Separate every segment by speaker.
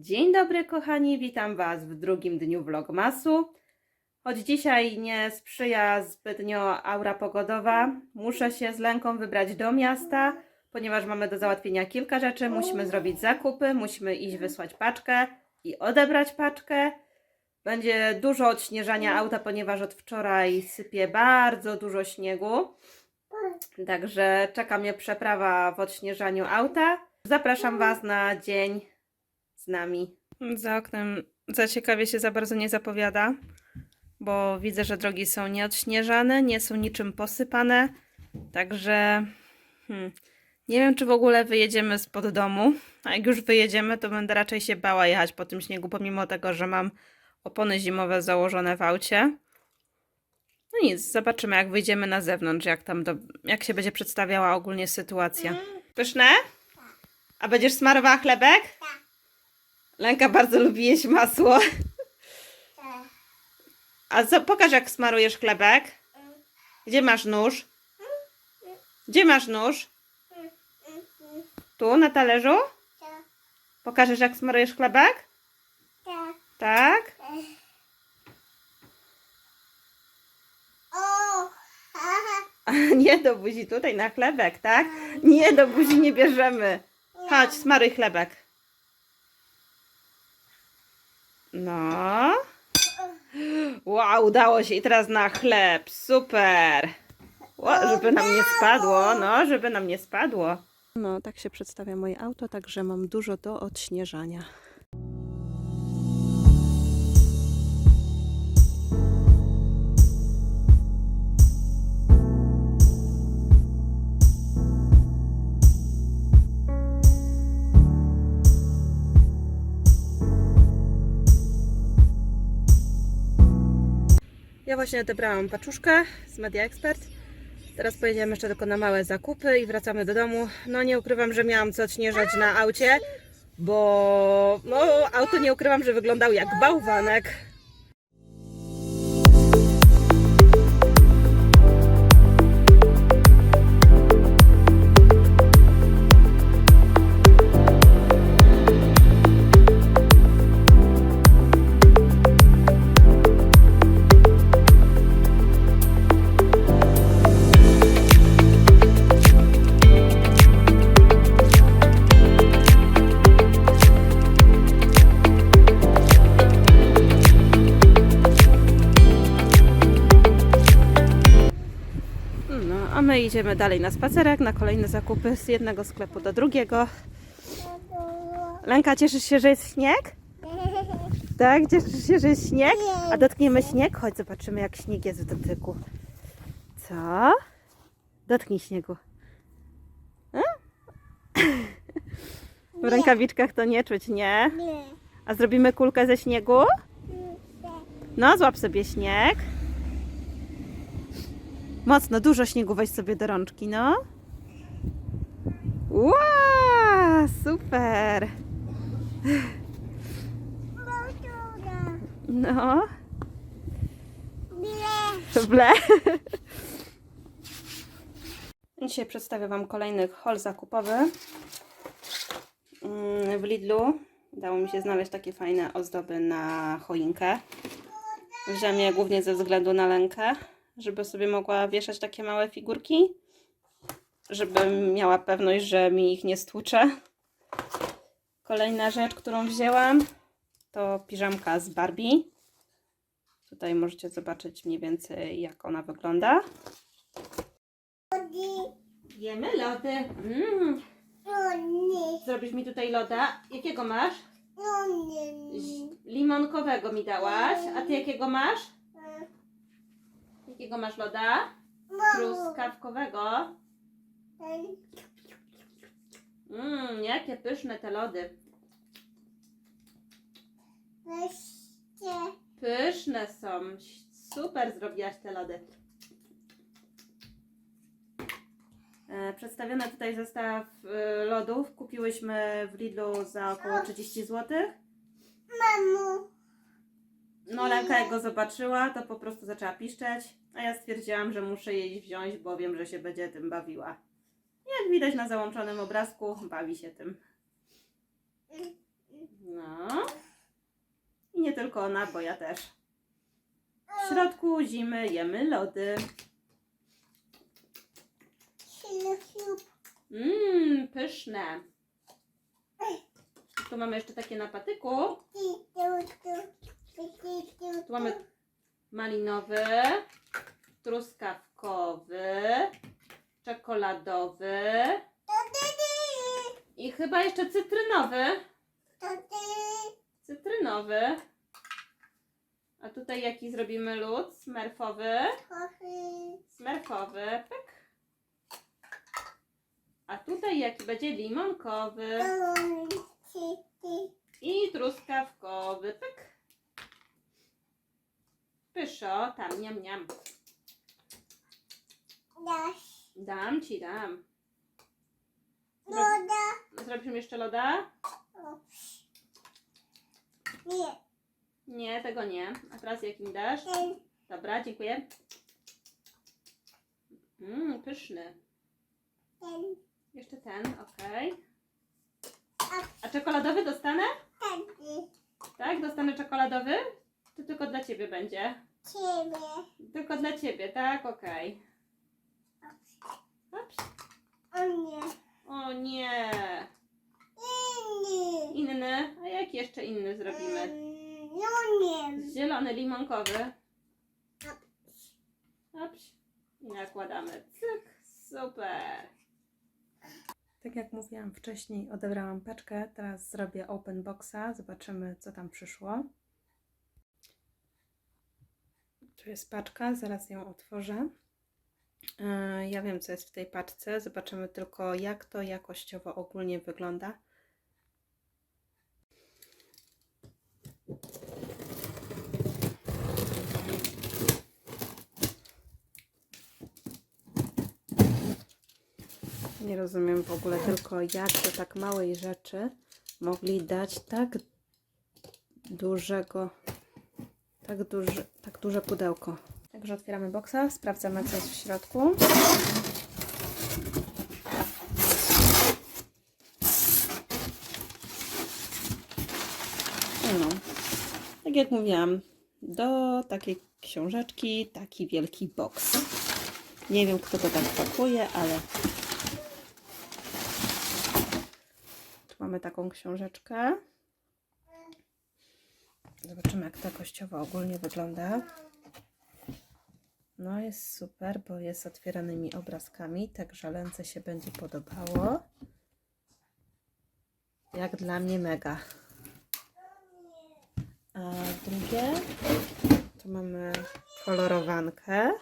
Speaker 1: Dzień dobry kochani, witam Was w drugim dniu vlogmasu. Choć dzisiaj nie sprzyja zbytnio aura pogodowa, muszę się z Lenką wybrać do miasta, ponieważ mamy do załatwienia kilka rzeczy. Musimy zrobić zakupy, musimy iść wysłać paczkę i odebrać paczkę. Będzie dużo odśnieżania auta, ponieważ od wczoraj sypie bardzo dużo śniegu. Także czeka mnie przeprawa w odśnieżaniu auta. Zapraszam Was na dzień nami. Za oknem za ciekawie się za bardzo nie zapowiada, bo widzę, że drogi są nieodśnieżane, nie są niczym posypane. Także hmm, nie wiem, czy w ogóle wyjedziemy spod domu. A jak już wyjedziemy, to będę raczej się bała jechać po tym śniegu, pomimo tego, że mam opony zimowe założone w aucie. No nic, zobaczymy jak wyjdziemy na zewnątrz, jak tam do, jak się będzie przedstawiała ogólnie sytuacja. Pyszne? A będziesz smarowała chlebek? Lenka bardzo lubi jeść masło. A co, pokaż jak smarujesz chlebek. Gdzie masz nóż? Gdzie masz nóż? Tu, na talerzu? Pokażesz jak smarujesz chlebek? Tak? Nie do buzi, tutaj na chlebek, tak? Nie, do buzi nie bierzemy. Chodź, smaruj chlebek. No. Wow, udało się. I teraz na chleb. Super. Ło, żeby nam nie spadło. No, żeby nam nie spadło. No, tak się przedstawia moje auto, także mam dużo do odśnieżania. Ja właśnie odebrałam paczuszkę z Media Expert. Teraz pojedziemy jeszcze tylko na małe zakupy i wracamy do domu. No nie ukrywam, że miałam co odśnieżać na aucie, bo no auto nie ukrywam, że wyglądał jak bałwanek. Idziemy dalej na spacerek, na kolejne zakupy z jednego sklepu do drugiego. Lenka, cieszysz się, że jest śnieg? Tak, cieszysz się, że jest śnieg? A dotkniemy śnieg? Chodź, zobaczymy, jak śnieg jest w dotyku. Co? Dotknij śniegu. A? W rękawiczkach to nie czuć, nie? A zrobimy kulkę ze śniegu? No, złap sobie śnieg. Mocno, dużo śniegu weź sobie do rączki, no. Ła, super. No, ble. Dzisiaj przedstawię Wam kolejny haul zakupowy. Mm, W Lidlu udało mi się znaleźć takie fajne ozdoby na choinkę. Wziąłem je głównie ze względu na lękę, żeby sobie mogła wieszać takie małe figurki, żebym miała pewność, że mi ich nie stłucze. Kolejna rzecz, którą wzięłam, to piżamka z Barbie. Tutaj możecie zobaczyć mniej więcej, jak ona wygląda. Jemy lody. Mm. Zrobisz mi tutaj loda. Jakiego masz? Limonkowego mi dałaś. A ty jakiego masz? Jakiego masz loda? Truskawkowego. Mmm, jakie pyszne te lody. Pyszne są. Super zrobiłaś te lody. E, Przedstawiony tutaj zestaw e, lodów. Kupiłyśmy w Lidlu za około 30 zł. No Lenka jak go zobaczyła, to po prostu zaczęła piszczeć, a ja stwierdziłam, że muszę jej wziąć, bo wiem, że się będzie tym bawiła. Jak widać na załączonym obrazku, bawi się tym. No. tylko ona, bo ja też. W środku zimy jemy lody. Mmm, pyszne. Tu mamy jeszcze takie na patyku. Tu mamy malinowy, truskawkowy, czekoladowy i chyba jeszcze cytrynowy. Cytrynowy. A tutaj jaki zrobimy lód? Smerfowy. Smerfowy. Pyk. A tutaj jaki będzie limonkowy i truskawkowy. Pyk. Pyszo, tam, niam, niam. Dam ci, dam. Zrobimy jeszcze loda?
Speaker 2: Nie,
Speaker 1: Nie, tego nie. A teraz jaki mi dasz?
Speaker 2: ten,
Speaker 1: Dobra, dziękuję. Mmm, pyszny.
Speaker 2: ten,
Speaker 1: Jeszcze ten, okej.
Speaker 2: a
Speaker 1: A czekoladowy dostanę?
Speaker 2: ten,
Speaker 1: Tak, dostanę czekoladowy? To tylko dla ciebie będzie.
Speaker 2: Ciebie.
Speaker 1: Tylko dla ciebie, tak? Okej.
Speaker 2: O nie.
Speaker 1: O nie.
Speaker 2: Inny.
Speaker 1: Inny? A jaki jeszcze inny zrobimy?
Speaker 2: Mm, No nie.
Speaker 1: Zielony, limonkowy. Ups. I nakładamy. Cyk. Super. Tak jak mówiłam wcześniej, odebrałam paczkę. Teraz zrobię open boxa. Zobaczymy, co tam przyszło. Tu jest paczka, zaraz ją otworzę. Yy, Ja wiem, co jest w tej paczce. Zobaczymy tylko, jak to jakościowo ogólnie wygląda. Nie rozumiem w ogóle tylko, jak do tak małej rzeczy mogli dać tak dużego, tak, duży, tak duże pudełko. Także otwieramy boksa, sprawdzamy, co jest w środku. No, tak jak mówiłam, do takiej książeczki taki wielki boks. Nie wiem, kto to tak pakuje, ale tu mamy taką książeczkę. Zobaczymy, jak ta kościowa ogólnie wygląda. No, jest super, bo jest otwieranymi obrazkami, także Lence się będzie podobało. Jak dla mnie mega. A drugie, tu mamy kolorowankę.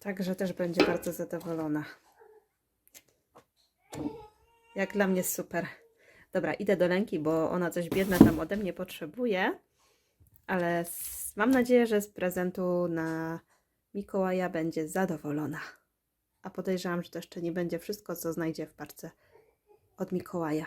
Speaker 1: Także też będzie bardzo zadowolona. Jak dla mnie super. Dobra, idę do Lenki, bo ona coś biedna tam ode mnie potrzebuje. Ale mam nadzieję, że z prezentu na Mikołaja będzie zadowolona. A podejrzewam, że to jeszcze nie będzie wszystko, co znajdzie w paczce od Mikołaja.